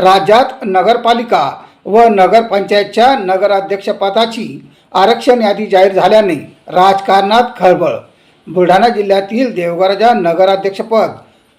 राज्यात नगरपालिका व नगरपंचायतच्या नगराध्यक्षपदाची आरक्षण यादी जाहीर झाल्याने राजकारणात खळबळ. बुलढाणा जिल्ह्यातील देवगराजा नगराध्यक्षपद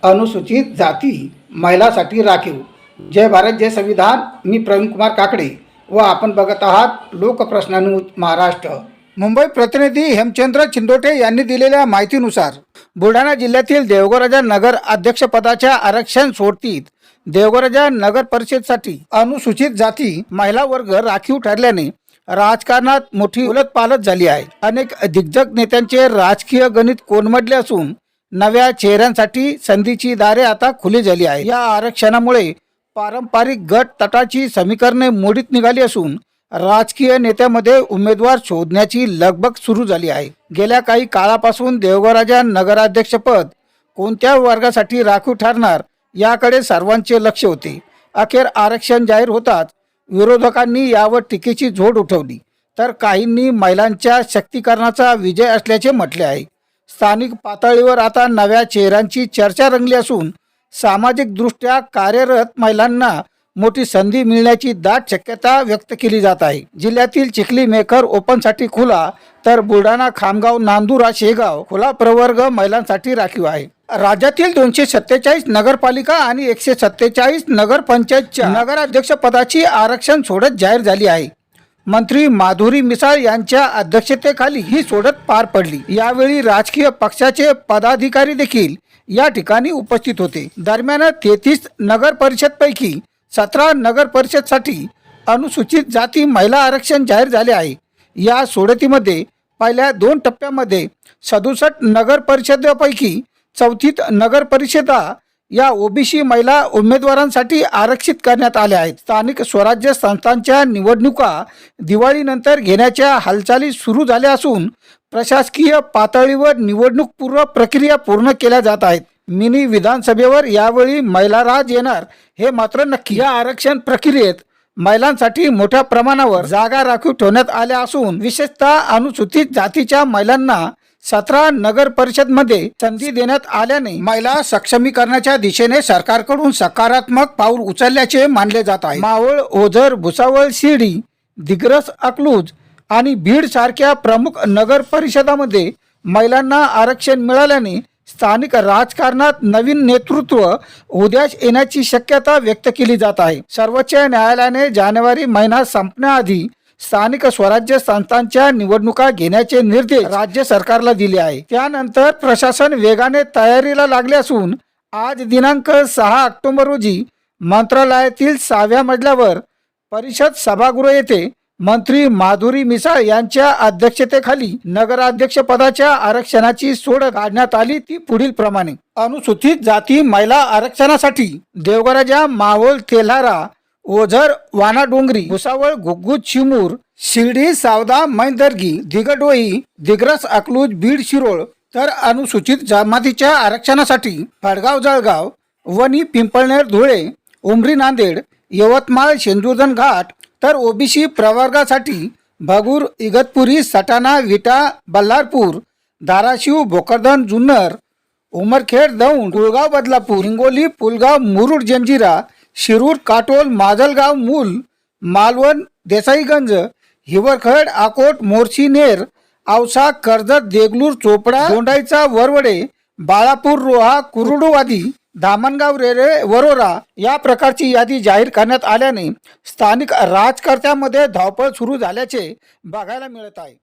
अनुसूचित जाती महिलासाठी राखीव. जय भारत जय संविधान. मी प्रवीण कुमार काकडे व आपण बघत आहात लोकप्रश्नानु महाराष्ट्र. मुंबई प्रतिनिधी हेमचंद्र चिंदोटे यांनी दिलेल्या माहितीनुसार बुलढाणा जिल्ह्यातील देवगराजा नगर अध्यक्षपदाच्या आरक्षण सोडतीत देवगराजा नगर परिषदसाठी अनुसूचित जाती महिला वर्ग राखीव ठरल्याने राजकारणात मोठी उलटपालट झाली आहे. अनेक दिग्गज नेत्यांचे राजकीय गणित कोलमडले असून नव्या चेहऱ्यांसाठी संधीची दारे आता खुली झाली आहे या आरक्षणामुळे पारंपरिक गट तटाची समीकरणे मोडीत निघाली असून राजकीय नेत्यामध्ये उमेदवार शोधण्याची लगबग सुरू झाली आहे. गेल्या काही काळापासून देवगराजा नगराध्यक्षपद कोणत्या वर्गासाठी राखीव ठरणार याकडे सर्वांचे लक्ष होते. अखेर आरक्षण जाहीर होताच विरोधकांनी यावर टीकेची झोड उठवली. तर काहींनी महिलांच्या शक्तीकरणाचा विजय असल्याचे म्हटले आहे. स्थानिक पातळीवर आता नव्या चेहऱ्यांची चर्चा रंगली असून सामाजिकदृष्ट्या कार्यरत महिलांना मोठी संधी मिळण्याची दाट शक्यता व्यक्त केली जात आहे. जिल्ह्यातील चिखली मेकर ओपनसाठी खुला तर बुलढाणा खामगाव नांदुरा शेगाव खुला प्रवर्ग महिलांसाठी राखीव आहे. राज्यातील दोनशे सत्तेचाळीस नगरपालिका आणि एकशे सत्तेचाळीस नगरपंचायतच्या नगराध्यक्षपदाची आरक्षण सोडत जाहीर झाली आहे. मंत्री माधुरी मिसाळ यांच्या अध्यक्षतेखाली ही सोडत पार पडली. यावेळी राजकीय पक्षाचे पदाधिकारी देखील या ठिकाणी उपस्थित होते. दरम्यान तेहतीस नगर परिषदपैकी सतरा नगर परिषदसाठी अनुसूचित जाती महिला आरक्षण जाहीर झाले आहे. या सोडतीमध्ये पहिल्या दोन टप्प्यामध्ये सदुसष्ट नगर परिषदेपैकी चौथीत नगर परिषदा या ओबीसी महिला उमेदवारांसाठी आरक्षित करण्यात आल्या आहेत. स्थानिक स्वराज्य संस्थांच्या निवडणुका दिवाळीनंतर घेण्याच्या हालचाली सुरू झाल्या असून प्रशासकीय पातळीवर निवडणूक पूर्व प्रक्रिया पूर्ण केल्या जात आहेत. मिनी विधानसभेवर यावेळी महिला राज येणार हे मात्र नक्की. या आरक्षण प्रक्रियेत महिलांसाठी मोठ्या प्रमाणावर जागा राखीव ठेवण्यात आल्या असून विशेषतः अनुसूचित जातीच्या महिलांना सतरा नगर परिषदमध्ये संधी देण्यात आल्याने महिला सक्षमीकरणाच्या दिशेने सरकारकडून सकारात्मक पाऊल उचलल्याचे मानले जात आहे. मावळ ओझर भुसावळ शिर्डी दिग्रस अकलूज आणि बीड सारख्या प्रमुख नगर परिषदामध्ये महिलांना आरक्षण मिळाल्याने स्थानिक राजकारणात नवीन नेतृत्व उद्यास येण्याची शक्यता व्यक्त केली जात आहे. सर्वोच्च न्यायालयाने जानेवारी महिना संपण्याआधी स्थानिक स्वराज्य संस्थांच्या निवडणुका घेण्याचे निर्देश राज्य सरकारला दिले आहे. त्यानंतर प्रशासन वेगाने तयारीला लागले असून आज दिनांक सहा ऑक्टोबर रोजी मंत्रालयातील सहाव्या मजल्यावर परिषद सभागृह येथे मंत्री माधुरी मिसाळ यांच्या अध्यक्षतेखाली नगराध्यक्ष पदाच्या आरक्षणाची सोड काढण्यात आली ती पुढील प्रमाणे. अनुसूचित जाती महिला आरक्षणासाठी देवगराजा मावळ तेल्हारा ओझर वानाडोंगरी भुसावळ गुग्गुज चिमूर शिर्डी सावदा मैदर्गी दिगडोई दिग्रस अकलूज बीड शिरोळ तर अनुसूचित जमातीच्या आरक्षणासाठी फडगाव जळगाव वणी पिंपळनेर धुळे उमरी नांदेड यवतमाळ शेंदुर्धन घाट तर ओबीसी प्रवर्गासाठी भगूर इगतपुरी सटाणा विटा बल्लारपूर धाराशिव भोकरदन जुन्नर उमरखेड दौंड कुळगाव बदलापूर हिंगोली पुलगाव मुरुड जंजिरा शिरूर काटोल माजलगाव मूल मालवण देसाईगंज हिवरखड आकोट मोर्शी नेर औसा कर्जत देगलूर चोपडा गोंडाईचा वरवडे बाळापूर रोहा कुरुडवादी धामणगाव रेरे वरोरा या प्रकारची यादी जाहीर करण्यात आल्याने स्थानिक राजकर्त्यामध्ये धावपळ सुरू झाल्याचे बघायला मिळत आहे.